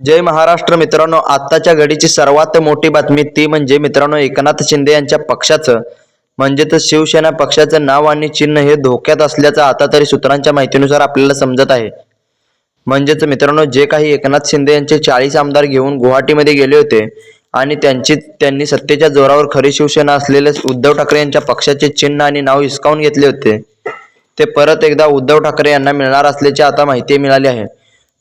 जय महाराष्ट्र मित्रांनो आत्ताच्या घडीची सर्वात मोठी बातमी ती म्हणजे मित्रांनो एकनाथ शिंदे यांच्या पक्षाचं. म्हणजेच शिवसेना पक्षाचं नाव आणि चिन्ह हे धोक्यात असल्याचं आता तरी सूत्रांच्या माहितीनुसार आपल्याला समजत आहे. म्हणजेच मित्रांनो जे काही एकनाथ शिंदे यांचे चाळीस आमदार घेऊन गुवाहाटीमध्ये गेले होते आणि त्यांची त्यांनी सत्तेच्या जोरावर खरी शिवसेना असलेले उद्धव ठाकरे यांच्या पक्षाचे चिन्ह आणि नाव हिसकावून घेतले होते. ते परत एकदा उद्धव ठाकरे यांना मिळणार असल्याची आता माहिती मिळाली आहे.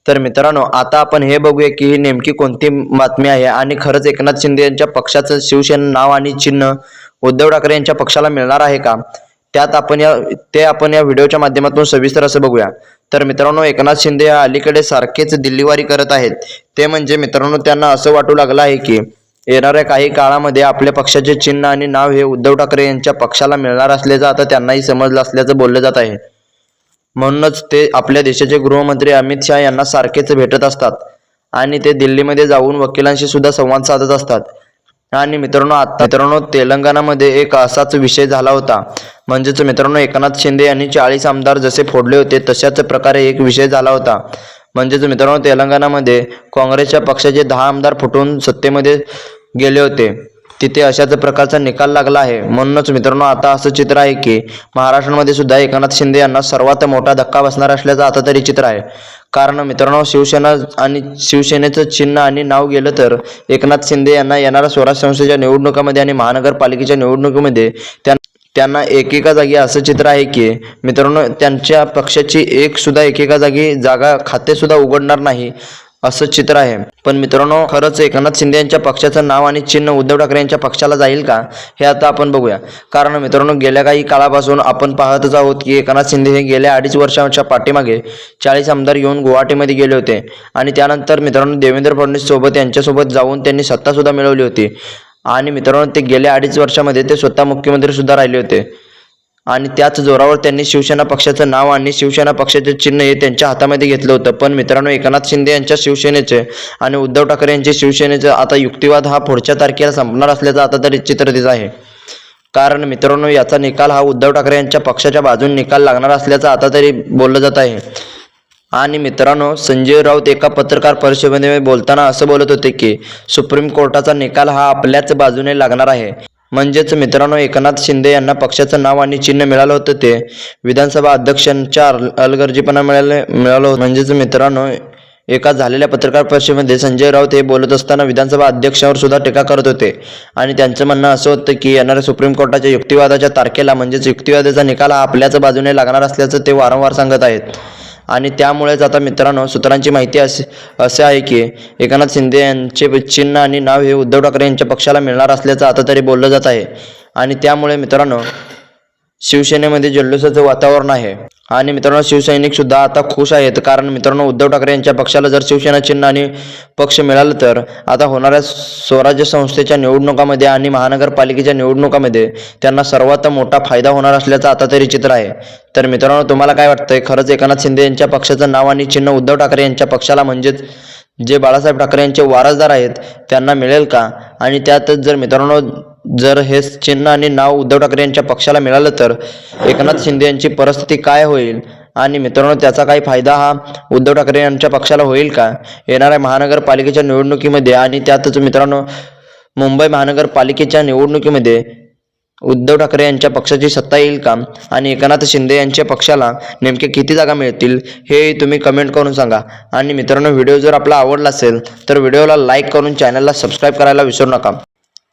तर मित्रांनो आता आपण हे बघूया की ही नेमकी कोणती बातमी आहे. आणि खरंच एकनाथ शिंदे यांच्या पक्षाचं शिवसेना नाव आणि चिन्ह उद्धव ठाकरे यांच्या पक्षाला मिळणार आहे का? त्यात आपण या ते आपण या व्हिडिओच्या माध्यमातून सविस्तर असं बघूया. तर मित्रांनो एकनाथ शिंदे या अलीकडे सारखेच दिल्लीवारी करत आहेत. ते म्हणजे मित्रांनो त्यांना असं वाटू लागलं आहे की येणाऱ्या काही काळामध्ये आपल्या पक्षाचे चिन्ह आणि नाव हे उद्धव ठाकरे यांच्या पक्षाला मिळणार असल्याचं आता त्यांनाही समजलं असल्याचं बोललं जात आहे. म्हणूनच ते आपल्या देशाचे गृहमंत्री अमित शहा यांना सारखेच भेटत असतात. आणि ते दिल्लीमध्ये जाऊन वकिलांशी सुद्धा संवाद साधत असतात. आणि मित्रांनो आता मित्रांनो तेलंगणामध्ये एक असाच विषय झाला होता. म्हणजेच मित्रांनो एकनाथ शिंदे यांनी चाळीस आमदार जसे फोडले होते तशाच प्रकारे एक विषय झाला होता. म्हणजेच मित्रांनो तेलंगणामध्ये काँग्रेसच्या पक्षाचे दहा आमदार फुटून सत्तेमध्ये गेले होते. तिथे अशाच प्रकारचा निकाल लागला आहे. म्हणूनच मित्रांनो आता असं चित्र आहे की महाराष्ट्रामध्ये सुद्धा एकनाथ शिंदे यांना सर्वात मोठा धक्का बसणार असल्याचं आता तरी चित्र आहे. कारण मित्रांनो शिवसेना आणि शिवसेनेचं चिन्ह आणि नाव गेलं तर एकनाथ शिंदे यांना येणाऱ्या स्वराज संस्थेच्या निवडणुकामध्ये आणि महानगरपालिकेच्या निवडणुकीमध्ये त्या त्यांना एकेका जागी असं चित्र आहे की मित्रांनो त्यांच्या पक्षाची एक सुद्धा एकेका जागी जागा खाते सुद्धा उघडणार नाही असं चित्र आहे. पण मित्रांनो खरंच एकनाथ शिंदे यांच्या पक्षाचं नाव आणि चिन्ह उद्धव ठाकरे यांच्या पक्षाला जाईल का हे आता आपण बघूया. कारण मित्रांनो गेल्या काही काळापासून आपण पाहतच आहोत की एकनाथ शिंदे हे गेल्या अडीच वर्षाच्या पाठीमागे चाळीस आमदार घेऊन गुवाहाटीमध्ये गेले होते. आणि त्यानंतर मित्रांनो देवेंद्र फडणवीस सोबत यांच्यासोबत जाऊन त्यांनी सत्तासुद्धा मिळवली होती. आणि मित्रांनो ते गेल्या अडीच वर्षामध्ये ते स्वतः मुख्यमंत्री सुद्धा राहिले होते. आणि त्याच जोरावर त्यांनी शिवसेना पक्षाचं नाव आणि शिवसेना पक्षाचे चिन्ह हे त्यांच्या हातामध्ये घेतलं होतं. पण मित्रांनो एकनाथ शिंदे यांच्या शिवसेनेचे आणि उद्धव ठाकरे यांचे शिवसेनेचे आता युक्तिवाद हा पुढच्या तारखेला संपणार असल्याचं आता तरी चित्र दिसत आहे. कारण मित्रांनो याचा निकाल हा उद्धव ठाकरे यांच्या पक्षाच्या बाजूने निकाल लागणार असल्याचं आता तरी बोललं जात आहे. आणि मित्रांनो संजय राऊत एका पत्रकार परिषदेमध्ये बोलताना असं बोलत होते की सुप्रीम कोर्टाचा निकाल हा आपल्याच बाजूने लागणार आहे. म्हणजेच मित्रांनो एकनाथ शिंदे यांना पक्षाचं नाव आणि चिन्ह मिळालं होतं ते. विधानसभा अध्यक्षांच्या अलगर्जीपणा मिळाले मिळालं होतं. म्हणजेच मित्रांनो एका झालेल्या पत्रकार परिषदेमध्ये संजय राऊत हे बोलत असताना विधानसभा अध्यक्षावर सुद्धा टीका करत होते. आणि त्यांचं म्हणणं असं होतं की येणाऱ्या सुप्रीम कोर्टाच्या युक्तिवादाच्या तारखेला म्हणजेच युक्तिवादाचा निकाल हा आपल्याच बाजूने लागणार असल्याचं ते वारंवार सांगत आहेत. आणि त्यामुळेच आता मित्रांनो सूत्रांची माहिती असे असे आहे की एकनाथ शिंदे यांचे चिन्ह आणि नाव हे उद्धव ठाकरे यांच्या पक्षाला मिळणार असल्याचं आता तरी बोललं जात आहे. आणि त्यामुळे मित्रांनो शिवसेनेमध्ये जल्लोषाचं वातावरण आहे. आणि मित्रांनो शिवसैनिक सुद्धा आता खुश आहेत. कारण मित्रांनो उद्धव ठाकरे यांच्या पक्षाला जर शिवसेना चिन्ह आणि पक्ष मिळालं तर आता होणाऱ्या स्वराज्य संस्थेच्या निवडणुकामध्ये आणि महानगरपालिकेच्या निवडणुकामध्ये त्यांना सर्वात मोठा फायदा होणार असल्याचं आता तरी चित्र आहे. तर मित्रांनो तुम्हाला काय वाटतंय? खरंच एकनाथ शिंदे यांच्या पक्षाचं नाव आणि चिन्ह उद्धव ठाकरे यांच्या पक्षाला म्हणजेच जे बाळासाहेब ठाकरे यांचे वारसदार आहेत त्यांना मिळेल का? आणि त्यातच जर मित्रांनो जर हे चिन्ह आणि नाव उद्धव ठाकरे यांच्या पक्षाला मिळालं तर एकनाथ शिंदे यांची परिस्थिती काय होईल? आणि मित्रांनो त्याचा काही फायदा हा उद्धव ठाकरे यांच्या पक्षाला होईल का? येणाऱ्या महानगरपालिकेच्या निवडणुकीमध्ये आणि त्यातच मित्रांनो मुंबई महानगरपालिकेच्या निवडणुकीमध्ये उद्धव ठाकरे यांच्या पक्षाची सत्ता येईल का? आणि एकनाथ शिंदे यांच्या पक्षाला नेमके किती जागा मिळतील हे तुम्ही कमेंट करून सांगा. आणि मित्रांनो व्हिडिओ जर आपला आवडला असेल तर व्हिडिओला लाईक करून चॅनलला सबस्क्राईब करायला विसरू नका.